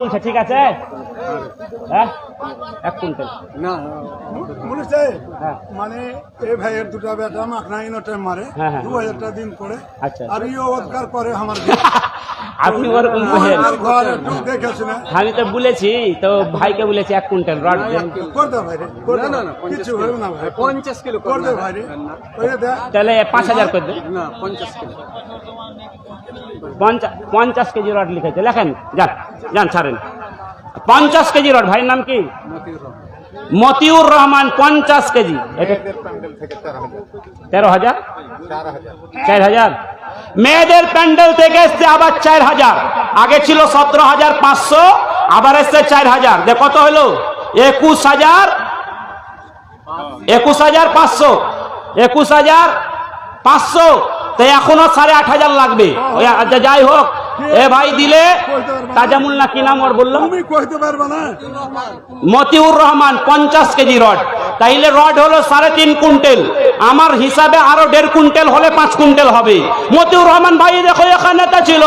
বলছে ঠিক আছে। হ্যাঁ? এক কুইন্টাল। না হ্যাঁ। মানে এই ভাইয়ের দুটা বেটা মাখনা ইনোটে মারে হ্যাঁ। দু হাজার টাকা দিন করে আচ্ছা। আর ইও অধিকার করে আমার আপনি ওরকম আমি তো বলেছি তো ভাইকে বলেছি এক কুইন্টাল রড তাহলে পাঁচ হাজার করে দেবে না পঞ্চাশ কিলো। পঞ্চাশ কেজি রড লিখেছে। লেখেন যান যান ছাড়েন। পঞ্চাশ কেজি রড ভাইয়ের নাম কি? মতিউর রহমান পঞ্চাশ কেজি। তেরো হাজার। চার হাজার। মেয়েদের প্যান্ডেল থেকে এসছে আবার চার হাজার। আগে ছিল সতেরো হাজার পাঁচশো আবার এসছে চার হাজার। যে কত হলো? একুশ হাজার একুশ হাজার পাঁচশো একুশ হাজার পাঁচশো তো এখনও সাড়ে আট হাজার লাগবে। আচ্ছা যাই হোক। এ ভাই দিলে তাজামুল না কি নাম ওর বললাম? মতিউর রহমান পঞ্চাশ কেজি রড। তাইলে রড হলো সাড়ে তিন কুইন্টেল। আমার হিসাবে আরও দেড় কুইন্টেল হলে পাঁচ কুইন্টেল হবে। মতিউর রহমান ভাই, দেখো, এখানে তো ছিল।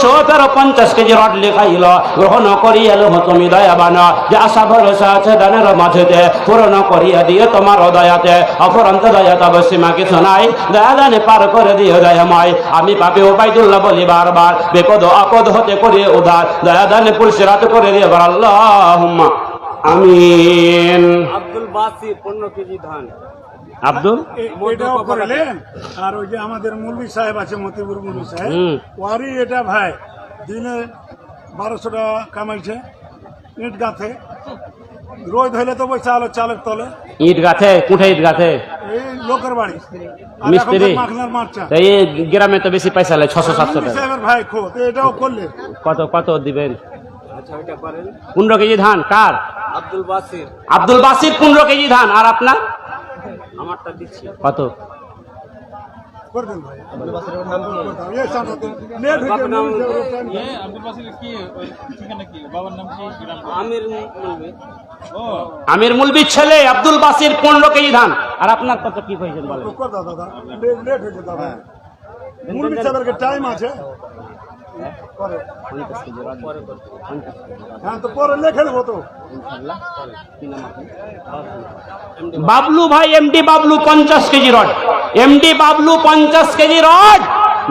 সতেরো পঞ্চাশ কেজি রড লেখাইল। গ্রহণ করিয়া লো, তুমি দয়াবান। যে আশা ভরসা আছে দানের মাঝেতে, পূরণ করিয়া দিয়ে তোমার দয়াতে। অপরন্ত দয়া তব সীমা কিছু নাই। দয়া দানে পার করে দিও দয়াময়। আমি পাপি ওবাইদুল্লাহ বলি বারবার, বিপদ আপদ হতে করিয়ে উদার। দয়া দানে পুরসিরাত করে দিয়ে আল্লাহ আমিন। আব্দুল বাসির পনেরো কেজি ধান। আব্দুল? এটাও করলেন আর ওই যে আমাদের মুরবি সাহেব আছে মতিপুর মুরবি সাহেব হুম। ওয়ারই এটা ভাই দিনে বারোশো টাকা কামাইছে ইট গাঁথে। রোজ হইলে তো ওই চালের চালের তলে। ইট গাছে কুঠে ইট গাছে এই লোকের বাড়ি। মিস্ত্রি? এই গ্রামে তো বেশি পয়সা লাগে ছশো সাতশো টাকা। ভাই খোদ এটাও করলেন কত কত দিবেন? আচ্ছা পনেরো কেজি ধান কার? আব্দুল বাসির। আব্দুল বাসির পনেরো কেজি ধান আর আপনার? আমারটা দিচ্ছি। কত? হয়ে আমির মুলবির ছেলে আব্দুল বাসির পনেরো কেজি ধান আর আপনার কত কি কইছেন বলেন? দাদা টাইম আছে? বাবলু ভাই এমডি বাবলু পঞ্চাশ কেজি রড। এমডি বাবলু পঞ্চাশ কেজি রড।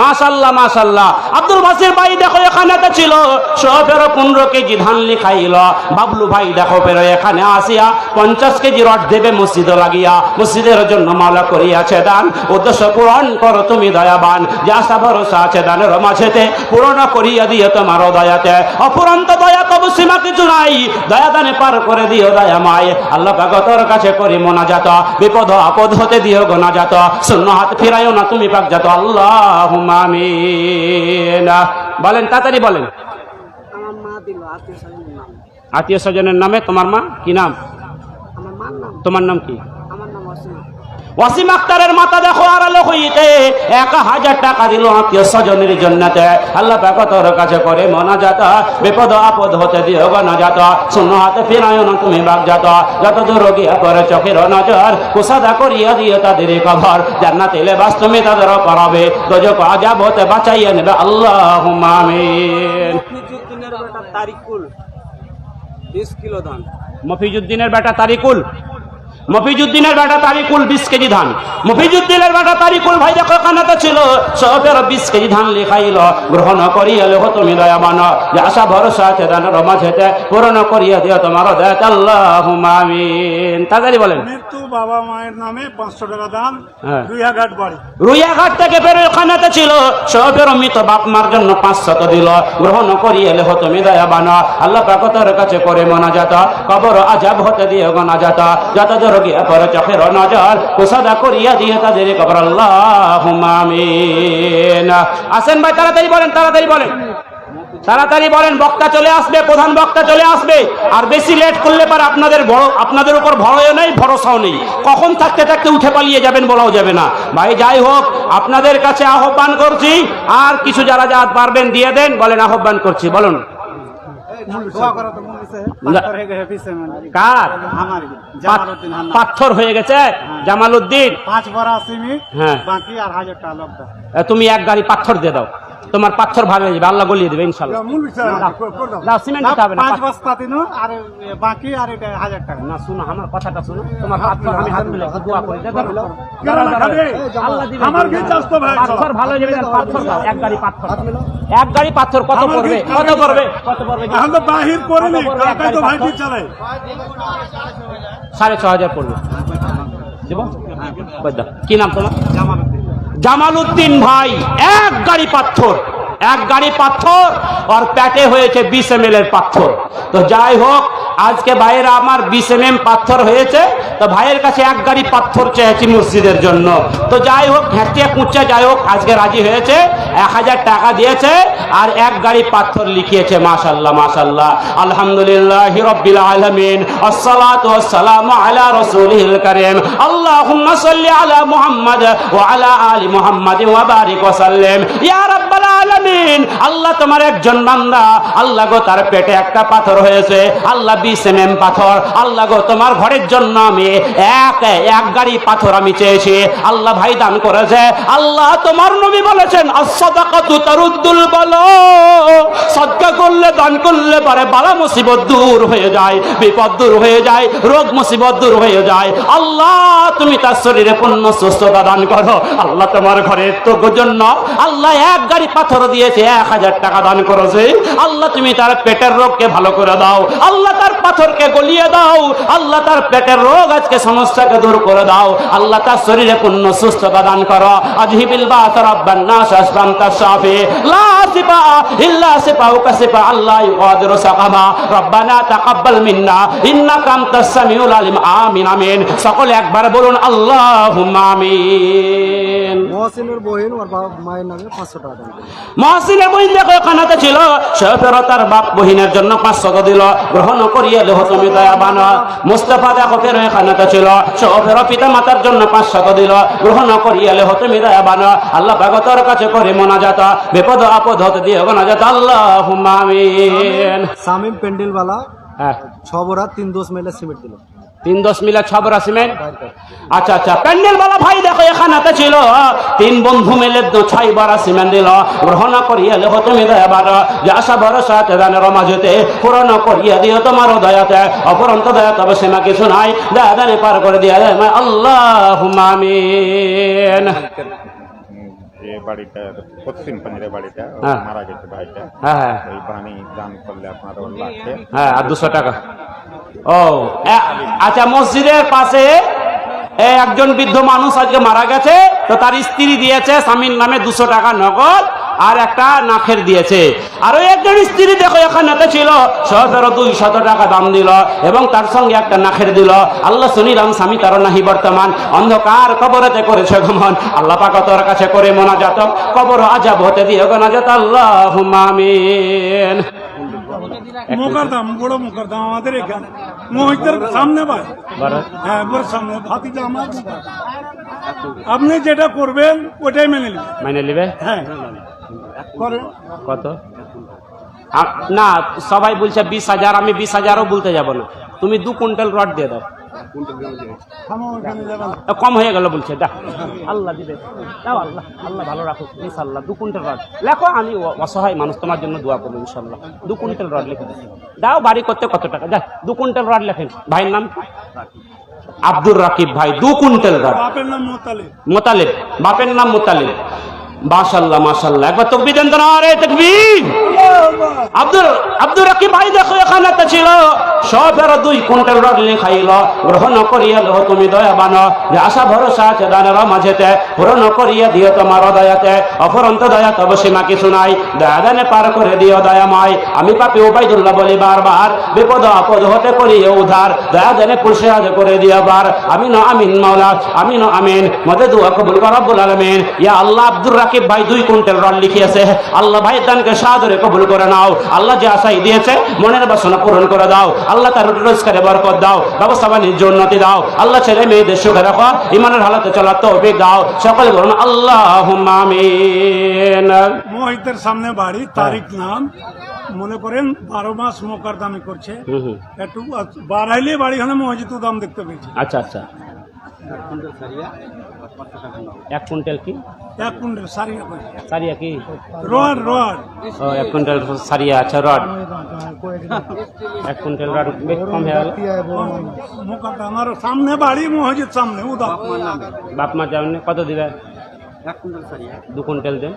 মাশাল্লাহ মাশাল্লাহ। আব্দুল বাসির ভাই দেখো এখানে তো ছিল। সতেরো পনেরো কেজি ধান লিখাইল। বাবলু ভাই দেখো পেরো এখানে আসিয়া পঞ্চাশ কেজি রড দেবে মসজিদে লাগিয়া। মসজিদের জন্য মালা করিয়াছে দান। উদ্দেশ্য পূরণ করো তুমি দয়াবান। যে ভরসা আছে দানের মাঝেতে, পূরণ করিয়া দিয়ে তোমার দয়াতে। অপুরন্ত দয়া তবু সীমা কিছু নাই। দয়া দানে পার করে দিও দয়া মায়। আল্লাহ পাগতর কাছে করি মোনাজাত। বিপদ আপদ হতে দিও গোনাজাত শূন্য হাত ফিরাইও না তুমি পাক যাত আল্লাহ আমিন বলেন তাড়াতাড়ি বলেন। আত্মীয় স্বজনের নাম। তোমার মা কি নাম। তোমার নাম কি? ওয়াসিম আক্তারের মাথা দেখো আর আলো হইতে। এক হাজার টাকা দিল আত্মীয় স্বজনের জন্যতে। আল্লাহ পাকতর কাছে করে মনাজাত। বিপদ আপদ হতে দিও গনাজাত শূন্য হাতে ফিরায় না তুমি বাগজাত। যত দূর গিয়া করে চোখের নজর কুসাদা করিয়া দিয়ে তাদের কবর। জান্নাত লেবাস তুমি তাদের পরাবে। দোজক আজাব হতে বাঁচাইয়া নেবে। আল্লাহ বেটা তারিকুল। বিশ কিলো ধান। মফিজুদ্দিনের বেটা তারিকুল। মফিজুদ্দিনের বেটা তারিকুল বিশ কেজি ধান। মফিজুদ্দিনের বেটা তারিকুল ভাই দেখো এখানে তো ছিল। সতেরো বিশ কেজি ধান লিখাইল। গ্রহণ করিয়া লেহ তুমি দয়াবান। যে আশা ভরসা আছে দানের মাঝেতে পূরণ করিয়া দিও তোমার দয়াত। আল্লাহ আমিন। তাড়াতাড়ি বলেন। মৃত্যু বাবা মায়ের নামে পাঁচশো টাকা দান হ্যাঁ। হাজার বাড়ি। রুইয়াঘাট থেকে বেরো ওখানে তো ছিল। সবের মৃত বাপ মার জন্য পাঁচশত দিল। গ্রহণ করিয়ে লেহ তুমি দয়াবান। আল্লাহ পাকতর কাছে করে মোনাজাত। কবর আজাব হতে দিয়ে গনাজাত যত দূর গিয়া পরে চোখের নজর কুসাদা করিয়া দিয়ে তাদের কবর আল্লাহ আসেন ভাই, তাড়াতাড়ি বলেন তাড়াতাড়ি বলেন। তাড়াতাড়ি বলেন, বক্তা চলে আসবে, প্রধান বক্তা চলে আসবে। আর বেশি লেট করলে পর আপনাদের বড়, আপনাদের উপর ভরও নেই, ভরসাও নেই। কখন থাকতে থাকতে উঠে পালিয়ে যাবেন বলাও যাবে না। ভাই, যাই হোক, আপনাদের কাছে আহ্বান করছি, আর কিছু যারা যা পারবেন, দিয়ে দেন, বলেন, আহ্বান করছি, বলুন। করো তো মুখে না। হয়ে গেছে পাথর হয়ে গেছে? জামালউদ্দিন। পাঁচ বড় সিমি হ্যাঁ। বাকি আর হাজার টাকা লোকটা তুমি এক গাড়ি পাথর দিয়ে দাও। তোমার পাথর ভালো হয়ে যাবে আল্লাহ গলিয়ে দেবে ইনশাল্লাহ মূল বিষয় করে- করে দাও। না সিমেন্ট দিতে হবে না পাঁচ বস্তা দিন আর বাকি আর এটা হাজার টাকা না শুনো আমার কথাটা শুনো তোমার পাথর আমি হাত মিলে দোয়া করি দেখো কেন না খাবে? আল্লাহ দিবে আমার কি চাষ তো ভাই পাথর ভালো যাবে পাথর দাও এক গাড়ি পাথর দাও। এক গাড়ি পাথর কত আমার পড়বে কি- কত পড়বে কত এখন তো বাহির তো ভাই? চালায় সাড়ে ছ হাজার পড়বে দেবো কি নাম তোমার জামাল উদ্দিন ভাই এক গাড়ি পাথর। এক গাড়ি পাথর আর প্যাটে হয়েছে বিশ এম এর পাথর। তো যাই হোক, আজকে ভাইয়েরা আমার বিশ এম এম পাথর হয়েছে, তো ভাইয়ের কাছে এক গাড়ি পাথর চেয়েছি মসজিদের জন্য। তো যাই হোক হ্যাঁটিয়া কুচ্চা যাই হোক, আজকে রাজি হয়েছে, এক হাজার টাকা দিয়েছে আর এক গাড়ি পাথর লিখিয়েছে, মাশাল্লাহ মাশাল্লাহ। আলহামদুলিল্লাহ রব্বিল আলামিন। আসসালাতু ওয়াসসালামু আলা রাসূলিল কারীম। আল্লাহুম্মা সাল্লি আলা মুহাম্মাদ ওয়া আলা আলি মুহাম্মাদ ওয়া বারিক ওয়া আল্লাহ তোমার একজন বান্দা। আল্লাহ গো, তার পেটে একটা পাথর হয়েছে। আল্লাহ বিশ এম পাথর। আল্লাহ গো, তোমার ঘরের জন্য আমি এক এক গাড়ি পাথর আমি চেয়েছি। আল্লাহ ভাই দান করেছে। আল্লাহ তোমার নবী বলেছেন সদকা করলে, দান করলে পারে, বালা মুসিবত দূর হয়ে যায়, বিপদ দূর হয়ে যায়, রোগ মুসিবত দূর হয়ে যায়। আল্লাহ, তুমি তার শরীরে পূর্ণ সুস্থতা দান করো। আল্লাহ তোমার ঘরে তো জন্য আল্লাহ এক গাড়ি পাথর দিয়েছে, এক হাজার টাকা দান করেছে। আল্লাহ, তুমি তার পেটের রোগকে ভালো করে দাও। আল্লাহ, তার পাথরকে গলিয়ে দাও। আল্লাহ, তার পেটের রোগ আজকে সমস্যাকে দূর করে দাও। আল্লাহ, তার শরীরে পূর্ণ সুস্থতা দান করো। আজহিবিল বাত রাব্বান নাস আসলাম লা সিফা ইল্লা সিফাউকা সিফা আল্লাহ ইউকাদিরু সাকামা রব্বানা তাকাব্বাল মিন্না ইন্নাকা আনতাস সামিউল আলিম আমিন আমিন। সকলে একবার বলুন আল্লাহুম্মা আমিন। মহসিনের বহিন ওর মায়ের নামে পাঁচশো টাকা মহসিনের বহিন দেখো এখানে ছিল তার বাপ বহিনের জন্য পাঁচশত দিল গ্রহণ করিয়ে দেহ তুমি দয়াবান। মুস্তফা দেখো ফের ছিল পিতা মাতার জন্য পাঁচশত দিল গ্রহণ করিয়ে দেহ তুমি দয়াবান। আল্লাহ কাছে করে মোনাজাত বিপদ আপদ হতে দিয়ে আল্লাহ আমিন। সামিম হ্যাঁ। ছ বড়া তিন দোষ মেলে সিমেন্ট দিল। তিন দশ মিলে ছবরা সিমেন্ট? আচ্ছা আচ্ছা প্যান্ডেল বালা ভাই দেখো এখানে ছিল। তিন বন্ধু মিলে ছয় বারা সিমেন্ট দিল। গ্রহণ করিয়ে লেহ তুমি দয়াবার যে আশা ভরসা তেদানের মাঝেতে পূরণ করিয়ে দিও তোমার দয়াতে অপরন্ত দয়া তবে সীমা কিছু নাই। দয়া দানে পার করে দিয়ে দেয় আল্লাহ আমিন। যে বাড়িটা পশ্চিম পানির বাড়িটা হ্যাঁ। মারা গেছে ভাইটা। হ্যাঁ হ্যাঁ। ওই পানি দান করলে আপনার লাগছে হ্যাঁ আর দুশো টাকা। ও আচ্ছা মসজিদের পাশে একজন বৃদ্ধ মানুষ আজকে মারা গেছে তো তার স্ত্রী দিয়েছে স্বামীর নামে দুশো টাকা নগদ। আর একটা নাখের দিয়েছে। আর ওই একজন স্ত্রী দেখো এখানে ছিল সতেরো দুই শত টাকা দাম দিল এবং তার সঙ্গে একটা নাখের দিল। আল্লাহ শুনিলাম স্বামী তার নাহি বর্তমান। অন্ধকার কবরেতে করেছে গমন আল্লাহ পাক তোর কাছে করে মোনাজাত। কবর আজাব হতে দিয়ে গোনাজাত আল্লাহ মোকারদাম বড় মোকারদাম আমাদের এখানে। মহিতের সামনে ভাই। হ্যাঁ বড় সামনে। ভাতিজা আমার আপনি যেটা করবেন ওটাই মেনে নেবে মাইনে নিবে? হ্যাঁ। করেন। কত? না সবাই বলছে বিশ হাজার আমি বিশ হাজারও বলতে যাব না। তুমি দু কুইন্টাল রড দিয়ে দাও। কম হয়ে গেল বলছে দেখ আল্লাহ দিবে। দাও আল্লাহ আল্লাহ ভালো রাখো ইনশাল্লাহ দু কুইন্টাল রড। লেখো আমি অসহায় মানুষ তোমার জন্য দোয়া করব ইনশাল্লাহ দু কুইন্টাল রড লিখে দিচ্ছি দাও বাড়ি করতে কত টাকা? যা দু কুইন্টাল রড লেখেন। ভাইয়ের নাম আব্দুর রাকিব ভাই দু কুইন্টাল রড। বাপের নাম মোতালে মোতালেব বাপের নাম মোতালেব। মাশাল্লাহ মাশাল্লাহ একবার তকবি দেন তো না রে তকবীর। আব্দুল ভাই দেখো এখানে তো ছিল দুই কুইন্টাল রড খাইল। গ্রহণ করিয়া তুমি দয়াবান। যে আশা, ভরসা আছে দানের মাঝেতে, পূরণ করিয়া দিও তোমার দয়াতে। অপরন্ত দয়া তব সীমা কিছু নাই। পার করে দিও আমি পাপি উপাইদুল্লাহ বলি বারবার, বিপদ আপদ হতে করিও উধার দয়া দানে পুরুষে আজ করে দিও বার আমি ন আমিন, মাওলা। আমি ন আমিন। মদে দুয়া কবুল কর, রব্বুল আলামিন। ইয়া আল্লাহ আব্দুর ভাই দুই কুইন্টাল রড লিখিয়েছে। আল্লাহ ভাই দানকে সাদরে কবুল করে নাও। আল্লাহ যে আশাই দিয়েছে মনের বাসনা পূরণ করে দাও। আল্লাহ তার রোজগারে বরকত দাও ব্যবস্থা বাণিজ্য উন্নতি দাও। আল্লাহ ছেলে মেয়েদের সুখে রাখো ইমানের হালাতে চলার তৌফিক দাও। সকলে বলুন আল্লাহ আমিন। মহিতের সামনে বাড়ি তারিখ নাম। মনে করেন বারো মাস মোকার দামি করছে। একটু বাড়াইলে বাড়ি হলে মসজিদ দাম দেখতে পেয়েছে। আচ্ছা আচ্ছা। এক কুইন্টাল কি? এক কুইন্টাল সারিয়া সারিয়া কি? Rod rod. ও এক কুইন্টাল সারিয়া আচ্ছা রড। এক কুইন্টাল রড বেশ কম হয়ে গেল। আমার সামনে বাড়ি মসজিদ সামনে উদা। বাপ মা যাবেন কত দিবে? এক কুইন্টাল সারিয়া। দু কুইন্টাল দেন।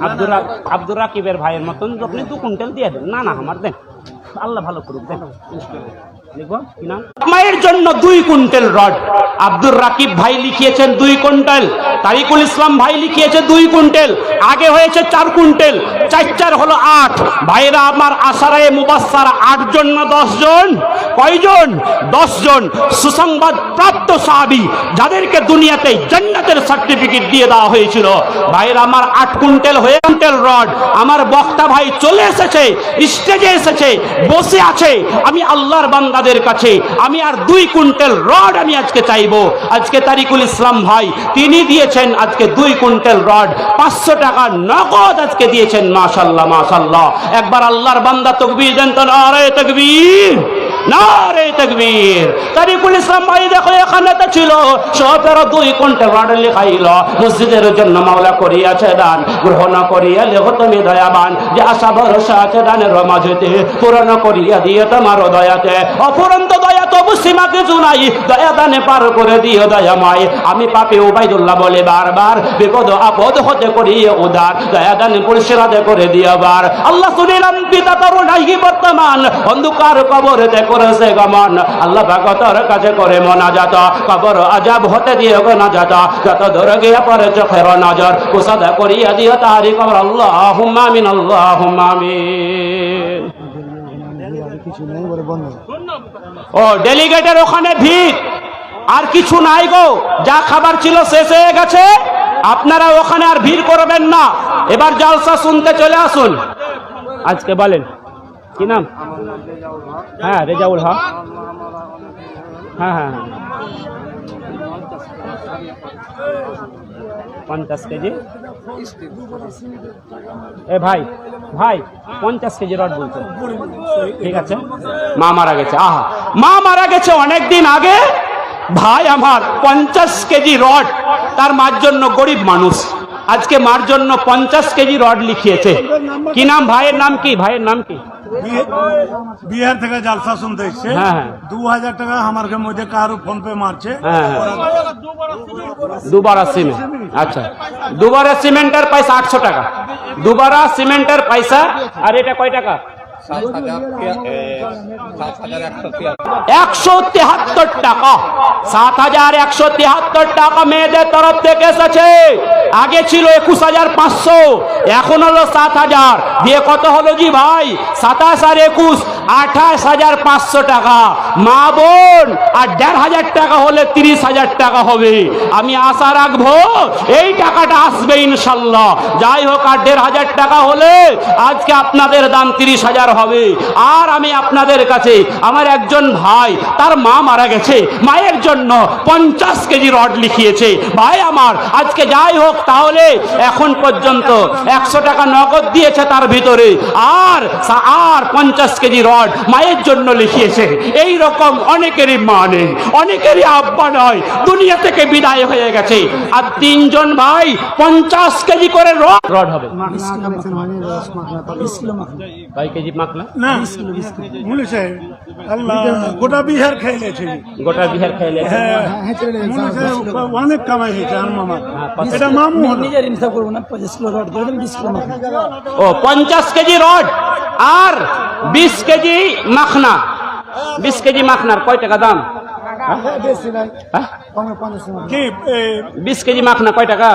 আব্দুর রা- আব্দুর রাকিবের ভাইয়ের মতন আপনি দু কুইন্টাল দিয়ে দেন না না আমার দেন। আল্লাহ ভালো করুক দেন। মায়ের জন্য দুই কুইন্টাল রড। আব্দুর রাকিব ভাই লিখিয়েছেন দুই কুইন্টাল। তারিকুল ইসলাম ভাই লিখিয়েছে দুই কুইন্টাল। আগে হয়েছে চার কুইন্টাল, চার চার হলো আট। ভাইরা আমার আশারায় আট জন না দশ জন কয়জন? দশ জন সুসংবাদ প্রাপ্ত সাহাবি, যাদেরকে দুনিয়াতে জান্নাতের সার্টিফিকেট দিয়ে দেওয়া হয়েছিল। ভাইরা আমার আট কুইন্টাল হয়ে কুইন্টাল রড। আমার বক্তা ভাই চলে এসেছে স্টেজে এসেছে, বসে আছে। আমি আল্লাহর বান্দাদের কাছে। আমি আর দুই কুইন্টাল রড আমি আজকে চাইব। আজকে তারিকুল ইসলাম ভাই, তিনি দিয়েছেন আজকে দুই কুইন্টাল রড। পাঁচশো টাকা নগদ আজকে দিয়েছেন মাসাল্লাহ মাশাল্লাহ। একবার আল্লাহর বান্দা তকবির দেন তো আরে তকবীর? এখানে দুই দান দয়াবান। দিয়ে দয়া দয়া আমি পাপে উবাইদুল্লাহ বলে বারবার, বিপদ, আপদ হতে করিয়ে উদার। দয়া দানে পরিষেবাদে করে দিয়াবার আল্লাহ শুনিলাম, পিতা তরু নাই বর্তমান। অন্ধকার কবরেতে করেছে গমন। আল্লাহ ভগতর কাছে করে মনাজাত। কবর আজাব হতে দিয়ে গো যাত যত দূর গিয়ে পরে চোখের নজর, কুসাদা করিয়া দিও তাহারি কবর। আল্লাহ হুম্মামিন আল্লাহ হুম্মামিন ও, ডেলিগেটের ওখানে ভিড়। আর কিছু নাই গো, যা খাবার ছিল শেষ হয়ে গেছে। আপনারা ওখানে আর ভিড় করবেন না। এবার জলসা শুনতে চলে আসুন। আজকে বলেন কি নাম? হ্যাঁ রেজাউল হক। হ্যাঁ হ্যাঁ হ্যাঁ। পঞ্চাশ কেজি। এ ভাই ভাই, পঞ্চাশ কেজি রড বলছে। ঠিক আছে। মা মারা গেছে। আহা। মা মারা গেছে অনেক দিন আগে। ভাই আমার পঞ্চাশ কেজি রড, তার মার জন্য গরিব মানুষ। আজকে মার জন্য পঞ্চাশ কেজি রড লিখিয়েছে। কি নাম? ভাইয়ের নাম কি? ভাইয়ের নাম কি? বিহার থেকে জালসা শুনতে এসছে। হ্যাঁ, হ্যাঁ। দু হাজার টাকা আমার মধ্যে কারও ফোন পে মারছে। হ্যাঁ দুবারা সিমেন্ট। আচ্ছা। দুবারা সিমেন্টের পয়সা আটশো টাকা। দুবারা সিমেন্টের পয়সা আর এটা কয় টাকা? একশো তেহাত্তর টাকা। সাত হাজার একশো তেহাত্তর টাকা মেয়েদের তরফ থেকে এসেছে। আগে ছিল একুশ হাজার পাঁচশো, এখন হলো সাত হাজার। দিয়ে কত হলো জি ভাই? সাতাশ আর একুশ, আঠাশ হাজার পাঁচশো টাকা। মা বোন, আর দেড় হাজার টাকা হলে তিরিশ হাজার টাকা হবে। আমি আশা রাখব এই টাকাটা আসবে ইনশাল্লাহ। যাই হোক, আর দেড় হাজার টাকা হলে আজকে আপনাদের দাম তিরিশ হাজার হবে আর আমি আপনাদের কাছে আমার একজন ভাই তার মা মারা গেছে মায়ের জন্য পঞ্চাশ কেজি রড লিখিয়েছে ভাই আমার আজকে যাই হোক তাহলে এখন পর্যন্ত একশো টাকা নগদ দিয়েছে তার ভিতরে আর আর পঞ্চাশ কেজি রড মায়ের জন্য লিখিয়েছে এই রকম অনেকেরই মা নেই অনেকেরই আব্বা নয় দুনিয়া থেকে বিদায় হয়ে গেছে আর তিনজন ভাই পঞ্চাশ কেজি করে রড রড হবে মাখলা না সাহেব আল্লাহ গোটা বিহার খেয়ে গেছে গোটা বিহার খাইলে অনেক কামাই হয়েছে আর মামা। এটা মামু নিজের ইনসাফ করব না পঁচিশ কিলো রড করে দেবেন বিশ কিলো ও পঞ্চাশ কেজি রড আর বিশ কেজি মাখনা। বিশ কেজি মাখনার কয় টাকা দাম? হ্যাঁ? পঞ্চাশ কি বিশ কেজি মাখনা কয় টাকা?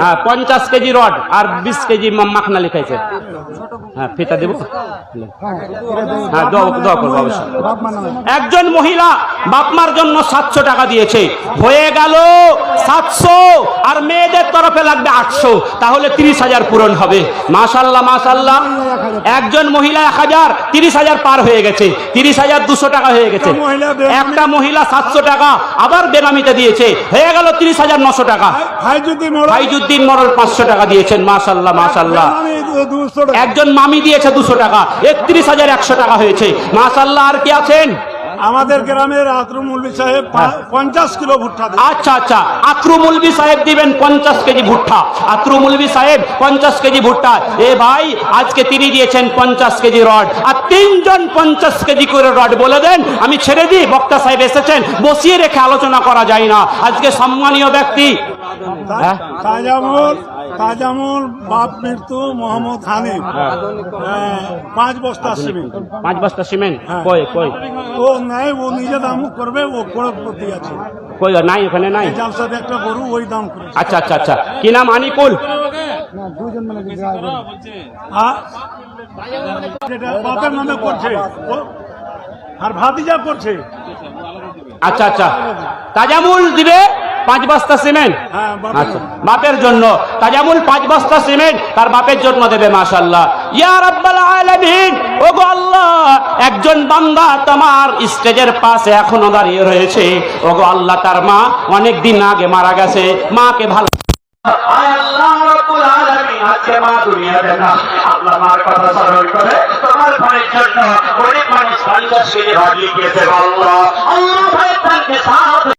হ্যাঁ পঞ্চাশ কেজি রড আর বিশ কেজি মাখনা লিখাইছে। হ্যাঁ ফিতা দেবো হ্যাঁ দোয়া করব অবশ্যই। একজন মহিলা বাপমার জন্য সাতশো টাকা দিয়েছে। হয়ে গেল সাতশো আর মেয়েদের তরফে লাগবে আটশো। তাহলে তিরিশ হাজার পূরণ হবে। মাসাল্লাহ মাসাল্লাহ একজন মহিলা এক হাজার তিরিশ হাজার পার হয়ে গেছে। তিরিশ হাজার দুশো টাকা হয়ে গেছে। একটা মহিলা সাতশো টাকা আবার বেনামিতে দিয়েছে। হয়ে গেল তিরিশ হাজার নশো টাকা। ভাইজুদ্দিন ফাইজুদ্দিন মরল পাঁচশো টাকা দিয়েছেন। মাসাল্লাহ মাসাল্লাহ একজন মামি দিয়েছে দুশো টাকা। একত্রিশ হাজার একশো টাকা হয়েছে। মাসাল্লাহ আর কি আছেন? আমাদের গ্রামের আতরু মৌলভী সাহেব পঞ্চাশ কিলো ভুট্টা আচ্ছা আচ্ছা। আত্রু মুলবি সাহেব দিবেন পঞ্চাশ কেজি ভুট্টা। আত্রু মুলবি সাহেব পঞ্চাশ কেজি ভুট্টা। এ ভাই আজকে তিনি দিয়েছেন পঞ্চাশ কেজি রড। আর তিনজন পঞ্চাশ কেজি করে রড বলে দেন আমি ছেড়ে দিই। বক্তা সাহেব এসেছেন বসিয়ে রেখে আলোচনা করা যায় না। আজকে সম্মানীয় ব্যক্তি হ্যাঁ? তাজামুল তাজামুল বাপ মৃত্যু মোহাম্মদ হানিফ হ্যাঁ, পাঁচ বস্তা সিমেন্ট। পাঁচ বস্তা সিমেন্ট? হ্যাঁ। কই কই? ও নাই ও নিজে দাম করবে ও করোড়পতি আছে। কই নাই ওখানে নাই? সাথে একটা গরু ওই দাম করে। আচ্ছা আচ্ছা আচ্ছা। কি নাম? আনিকুল? মানে বাপের নামে করছে। আর ভাতিজা করছে। আচ্ছা আচ্ছা। তাজামুল দিবে? পাঁচ বস্তা সিমেন্ট। হ্যাঁ বাপের আচ্ছা বাপের জন্য। তাজামুল পাঁচ বস্তা সিমেন্ট তার বাপের জন্য দেবে মাশাল্লাহ ইয়া রাব্বাল আলামিন ওগো আল্লাহ একজন বান্দা তোমার স্টেজের পাশে এখনও দাঁড়িয়ে রয়েছে। ওগো আল্লাহ তার মা অনেক দিন আগে মারা গেছে। মাকে ভালো আয় আল্লাহ রাব্বুল আলামিন আজকে মা দুনিয়াতে না। আল্লাহ মার কথা স্মরণ করে তোমার ভাইয়ের জন্য গরিব মানুষ ভাত লিখিয়েছে আল্লাহ। আল্লাহ তাকে সাথ